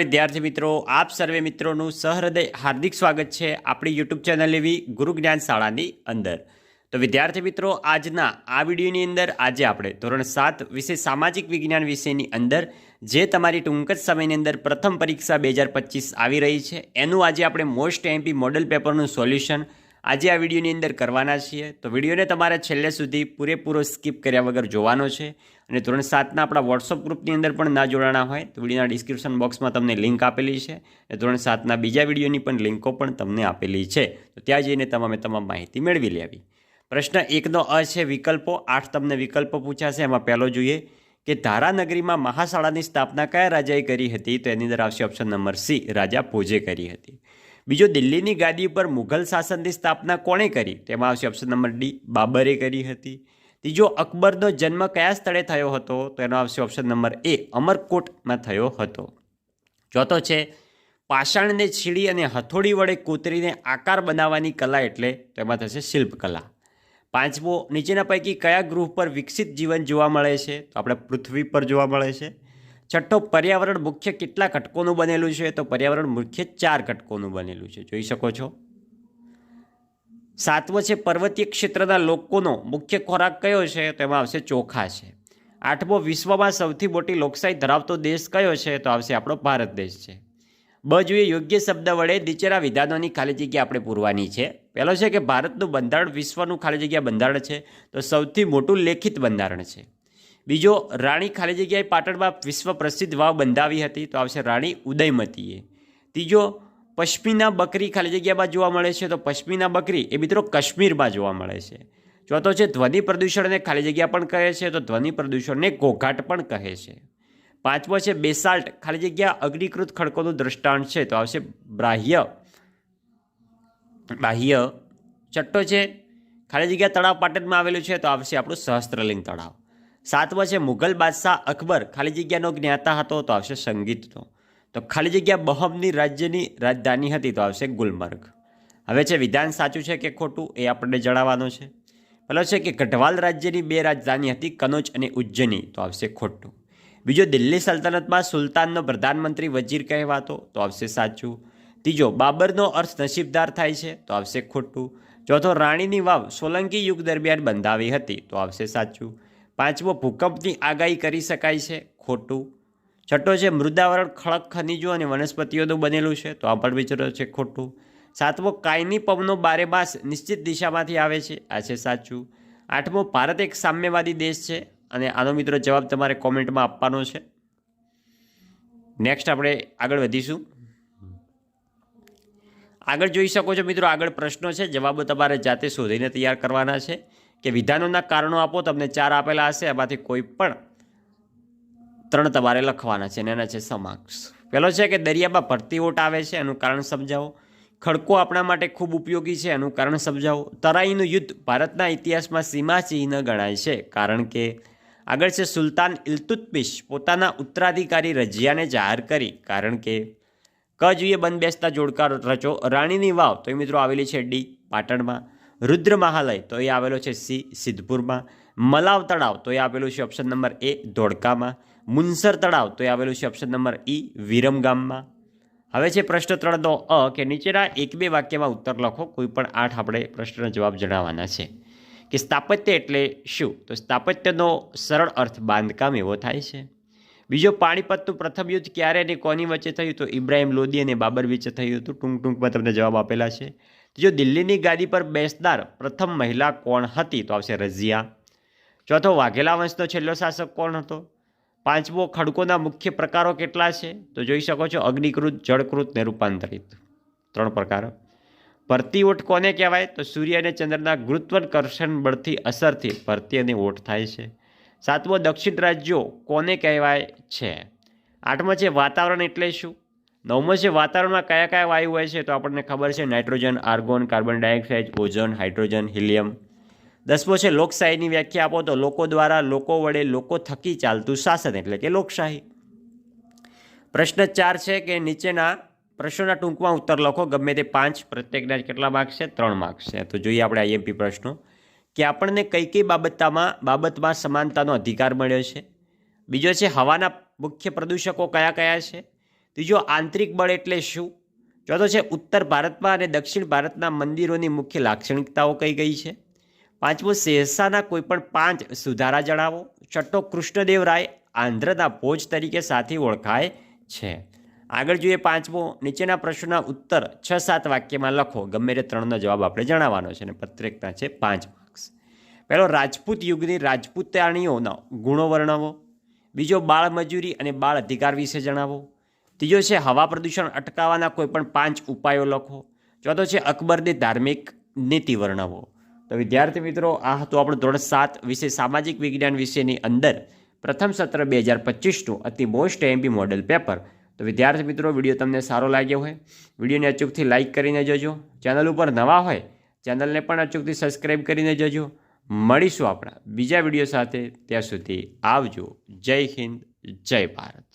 વિદ્યાર્થી મિત્રો, આપ સર્વે મિત્રોનું સહૃદય હાર્દિક સ્વાગત છે આપણી યુટ્યુબ ચેનલ એવી ગુરુ જ્ઞાન શાળાની અંદર. તો વિદ્યાર્થી મિત્રો, આજના આ વિડીયોની અંદર આજે આપણે ધોરણ સાત વિશે સામાજિક વિજ્ઞાન વિષયની અંદર, જે તમારી ટૂંક જ સમયની અંદર પ્રથમ પરીક્ષા બે આવી રહી છે, એનું આજે આપણે મોસ્ટ એમપી મોડલ પેપરનું સોલ્યુશન આજે આ વિડીયોની અંદર કરવાના છીએ. તો વિડીયોને તમારે છેલ્લે સુધી પૂરેપૂરો સ્કીપ કર્યા વગર જોવાનો છે અને ધોરણ સાતના આપણા વોટ્સઅપ ગ્રુપની અંદર પણ ના જોડાણા હોય તો વિડીયોના ડિસ્ક્રિપ્શન બોક્સમાં તમને લિંક આપેલી છે અને ધોરણ સાતના બીજા વિડીયોની પણ લિંકો પણ તમને આપેલી છે. તો ત્યાં જઈને તમામે તમામ માહિતી મેળવી લેવી. પ્રશ્ન એકનો અ છે વિકલ્પો. આઠ તમને વિકલ્પો પૂછાશે. એમાં પહેલો જોઈએ કે ધારાનગરીમાં મહાશાળાની સ્થાપના કયા રાજાએ કરી હતી? તો એની અંદર આવશે ઓપ્શન નંબર સી, રાજા ભોજે કરી હતી. બીજો દિલ્હીની ગાદી ઉપર મુઘલ શાસનની સ્થાપના કોણે કરી? તેમાં આવશે ઓપ્શન નંબર ડી, બાબરે કરી હતી. ત્રીજો, અકબરનો જન્મ કયા સ્થળે થયો હતો? તો એનો આવશે ઓપ્શન નંબર એ, અમરકોટમાં થયો હતો. ચોથો છે, પાષાણને છીડી અને હથોડી વડે કોતરીને આકાર બનાવવાની કલા એટલે તેમાં થશે શિલ્પકલા. પાંચમો, નીચેના પૈકી કયા ગૃહ પર વિકસિત જીવન જોવા મળે છે? તો આપણે પૃથ્વી પર જોવા મળે છે. છઠ્ઠો પર્યાવરણ મુખ્ય કેટલા ઘટકોનું બનેલું છે? તો પર્યાવરણ મુખ્ય ચાર ઘટકોનું બનેલું છે. જોઈ શકો છો. સાતમો છે પર્વતીય ક્ષેત્રના લોકોનો મુખ્ય ખોરાક કયો છે? તો એમાં આવશે ચોખા છે. આઠમો વિશ્વમાં સૌથી મોટી લોકશાહી ધરાવતો દેશ કયો છે? તો આવશે આપણો ભારત દેશ છે. બ જોઈએ યોગ્ય શબ્દ વડે નીચેના વિધાનોની ખાલી જગ્યા આપણે પૂરવાની છે. પહેલો છે કે ભારતનું બંધારણ વિશ્વનું ખાલી જગ્યા બંધારણ છે. તો સૌથી મોટું લેખિત બંધારણ છે. બીજો, રાણી ખાલી જગ્યાએ પાટણમાં વિશ્વ પ્રસિદ્ધ વાવ બંધાવી હતી, તો આવશે રાણી ઉદયમતીએ. ત્રીજો પશ્મિના બકરી ખાલી જગ્યામાં જોવા મળે છે, તો પશ્મિના બકરી, એ મિત્રો કાશ્મીરમાં જોવા મળે છે. ચોથો છે, ધ્વનિ પ્રદૂષણને ખાલી જગ્યા પણ કહે છે, તો ધ્વનિ પ્રદૂષણને ઘોઘાટ પણ કહે છે. પાંચમો છે, બેસાલ્ટ, ખાલી જગ્યા અગ્નિકૃત ખડકોનું દ્રષ્ટાંત છે, તો આવશે બાહ્ય. બાહ્ય. છઠ્ઠો છે, ખાલી જગ્યા તળાવ પાટણમાં આવેલું છે, તો આવશે આપણું સહસ્ત્રલિંગ તળાવ. સાતમો છે મુઘલ બાદશાહ અકબર ખાલી જગ્યાનો જ્ઞાતા હતો તો આવશે સંગીતનો તો. ખાલી જગ્યા બહમની રાજ્યની રાજધાની હતી તો આવશે ગુલમર્ગ. હવે છે વિધાન સાચું છે કે ખોટું? એ આપણને જણાવવાનું છે. પેલો છે કે ગઢવાલ રાજ્યની બે રાજધાની હતી, કનોજ અને ઉજ્જૈની, તો આવશે ખોટું. બીજો દિલ્હી સલ્તનતમાં સુલતાનનો પ્રધાનમંત્રી વજીર કહેવાતો, તો આવશે સાચું. ત્રીજો, બાબરનો અર્થ નસીબદાર થાય છે, તો આવશે ખોટું. ચોથો, રાણીની વાવ સોલંકી યુગ દરમિયાન બંધાવી હતી, તો આવશે સાચું. પાંચમો ભૂકંપની આગાહી કરી શકાય છે. ખોટું. છઠ્ઠો છે, મૃદાવરણ ખડક ખનિજો અને વનસ્પતિઓનું બનેલું છે. તો આ પણ વિચારો છે, ખોટું. સાતમો, કાયમી પવનો બારે માસ નિશ્ચિત દિશામાંથી આવે છે. આ છે સાચું. આઠમો, ભારત એક સામ્યવાદી દેશ છે. અને આનો મિત્રો જવાબ તમારે કોમેન્ટમાં આપવાનો છે. નેક્સ્ટ આપણે આગળ વધીશું. આગળ જોઈ શકો છો મિત્રો, આગળ પ્રશ્નો છે. જવાબો તમારે જાતે શોધીને તૈયાર કરવાના છે. કે વિધાનોના કારણો આપો, તમને ચાર આપેલા હશે એમાંથી કોઈ પણ ત્રણ તમારે લખવાના છે અને એના છે સમાક્ષ. પહેલો છે કે દરિયામાં ભરતી ઓટ આવે છે, એનું કારણ સમજાવો. ખડકો આપણા માટે ખૂબ ઉપયોગી છે, એનું કારણ સમજાવો. તરાઈનું યુદ્ધ ભારતના ઇતિહાસમાં સીમાચિહ્ન ગણાય છે, કારણ કે આગળ છે સુલતાન ઇલ્તુત્મિશ, પોતાના ઉત્તરાધિકારી રજિયાને જાહેર કરી, કારણ કે ક જોઈએ બંધ બેસતા જોડકાર રચો. રાણીની વાવ તો એ મિત્રો આવેલી છે ડી, પાટણમાં. રુદ્ર મહાલય, તો એ આવેલો છે સી, સિદ્ધપુરમાં. મલાવ તળાવ, તો એ આવેલું છે ઓપ્શન નંબર એ, ધોળકામાં. મુનસર તળાવ, તો એ આવેલું છે ઓપ્શન નંબર ઈ, વિરમગામમાં. હવે છે પ્રશ્ન ત્રણનો અ, કે નીચેના એક બે વાક્યમાં ઉત્તર લખો, કોઈ પણ આઠ આપણે પ્રશ્નનો જવાબ જણાવવાના છે. કે સ્થાપત્ય એટલે શું? તો સ્થાપત્યનો સરળ અર્થ બાંધકામ એવો થાય છે. બીજો, પાણીપતનું પ્રથમ યુદ્ધ ક્યારે અને કોની વચ્ચે થયું? તો ઇબ્રાહિમ લોદી અને બાબર વચ્ચે થયું હતું. ટૂંક ટૂંકમાં તમને જવાબ આપેલા છે. ત્રીજો દિલ્હીની ગાદી પર બેસનાર પ્રથમ મહિલા કોણ હતી? તો આવશે રઝિયા. ચોથો વાઘેલા વંશનો છેલ્લો શાસક કોણ હતો? પાંચમો ખડકોના મુખ્ય પ્રકારો કેટલા છે? તો જોઈ શકો છો, અગ્નિકૃત, જળકૃત ને રૂપાંતરિત. ત્રણ પ્રકારો. ભરતી ઓઠ કોને કહેવાય? તો સૂર્ય અને ચંદ્રના ગુરુત્વાકર્ષણ બળથી અસરથી ભરતી ઓઠ થાય છે. સાતમો દક્ષિણ રાજ્યો કોને કહેવાય છે? આઠમો છે વાતાવરણ એટલે શું? નવમો છે, વાતાવરણમાં કયા કયા વાયુ હોય છે તો આપણને ખબર છે nitrogen, argon, carbon dioxide, ozone, hydrogen, helium. દસમો છે, લોકશાહીની વ્યાખ્યા આપો તો લોકો દ્વારા લોકો વડે લોકો થકી ચાલતું શાસન એટલે કે લોકશાહી. પ્રશ્ન ચાર છે કે નીચેના પ્રશ્નોના ટૂંકમાં ઉત્તર લખો. ગમે તે પાંચ, પ્રત્યેકના કેટલા માર્ક્સ છે? ત્રણ માર્ક્સ છે. તો જોઈએ આપણે આઈએમપી પ્રશ્નો. કે આપણને કઈ કઈ બાબતમાં બાબતમાં સમાનતાનો અધિકાર મળ્યો છે? બીજો છે, હવાના મુખ્ય પ્રદૂષકો કયા કયા છે? ત્રીજો આંતરિક બળ એટલે શું? ચોથો છે, ઉત્તર ભારતમાં અને દક્ષિણ ભારતના મંદિરોની મુખ્ય લાક્ષણિકતાઓ કઈ કઈ છે? પાંચમો, શેરશાહના કોઈપણ પાંચ સુધારા જણાવો. છઠ્ઠો, કૃષ્ણદેવ રાય આંધ્રના ભોજ તરીકે સાથી ઓળખાય છે. આગળ જોઈએ પાંચમો, નીચેના પ્રશ્નોના ઉત્તર છ, સાત વાક્યમાં લખો. ગમે તે ત્રણનો જવાબ આપણે જણાવવાનો છે અને પત્રિકના છે પાંચ માર્ક્સ પહેલો, રાજપૂત યુગની રાજપૂતાણીઓના ગુણો વર્ણવો. બીજો બાળ મજૂરી અને બાળ અધિકાર વિશે જણાવો. ત્રીજો છે, હવા પ્રદૂષણ અટકાવવાના કોઈપણ પાંચ ઉપાયો લખો. ચોથો છે, અકબરની ધાર્મિક નીતિ વર્ણવો. તો વિદ્યાર્થી મિત્રો, આ હતું આપણું ધોરણ સાત વિશે સામાજિક વિજ્ઞાન વિષયની અંદર પ્રથમ સત્ર બે હજાર પચીસનું અતિ મોસ્ટ એમપી મોડેલ પેપર. તો વિદ્યાર્થી મિત્રો, વીડિયો તમને સારો લાગ્યો હોય, વિડીયોને અચૂકથી લાઇક કરીને જજો. ચેનલ ઉપર નવા હોય, ચેનલને પણ અચૂકથી સબસ્ક્રાઈબ કરીને જજો. મળીશું આપણા બીજા વીડિયો સાથે. ત્યાં સુધી આવજો. જય હિન્દ, જય ભારત.